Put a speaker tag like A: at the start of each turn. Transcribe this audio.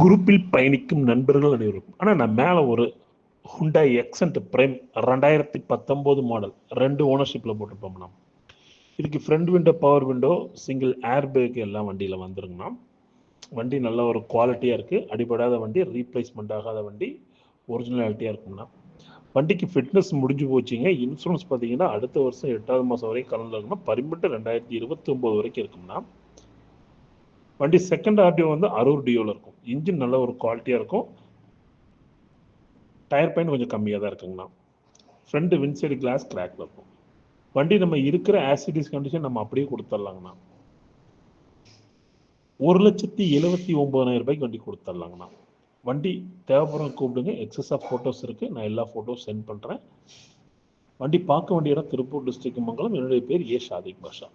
A: குரூப்பில் பயணிக்கும் நண்பர்கள் அனைவருக்கும். ஆனால் நான் மேலே ஒரு ஹுண்டாய் எக்ஸன்ட் பிரைம் ரெண்டாயிரத்தி பத்தொம்போது மாடல் ரெண்டு ஓனர்ஷிப்பில் போட்டிருப்போம்ண்ணா இதுக்கு front window power window single air bag எல்லாம் வண்டியில் வந்துருங்கண்ணா வண்டி நல்ல ஒரு குவாலிட்டியாக இருக்குது அடிபடாத வண்டி ரீப்ளேஸ்மெண்ட் ஆகாத வண்டி ஒரிஜினாலிட்டியாக இருக்கும்ண்ணா வண்டிக்கு ஃபிட்னஸ் முடிஞ்சு போச்சுங்க. இன்சூரன்ஸ் பார்த்தீங்கன்னா அடுத்த வருஷம் எட்டாவது மாதம் வரைக்கும் கலந்து இருக்குன்னா பரிமிட்டு ரெண்டாயிரத்தி இருபத்தி ஒம்பது வரைக்கும் இருக்கும்ண்ணா வண்டி செகண்ட் ஆர்டிஓ வந்து அரூர் டியோவில் இருக்கும். இன்ஜின் நல்ல ஒரு குவாலிட்டியாக இருக்கும். டயர் பெயின் கொஞ்சம் கம்மியாக தான் இருக்குங்கண்ணா. ஃப்ரண்ட் விண்ட்சைடு கிளாஸ் கிராக்ல இருக்கும். வண்டி நம்ம இருக்கிற ஆசிடிஸ் கண்டிஷன் நம்ம அப்படியே கொடுத்துர்லாங்கண்ணா ஒரு லட்சத்தி எழுபத்தி ஒம்பதாயிரம் ரூபாய்க்கு வண்டி கொடுத்துர்லாங்கண்ணா வண்டி தேவைப்படுறவங்க கூப்பிடுங்க. எக்ஸஸ் ஆஃப் ஃபோட்டோஸ் இருக்குது நான் எல்லா ஃபோட்டோஸ் சென்ட் பண்ணுறேன் வண்டி பார்க்க வேண்டிய இடம் திருப்பூர் டிஸ்ட்ரிக்ட் மங்கலம். என்னுடைய பேர் ஏ ஷாதிக் பாஷா.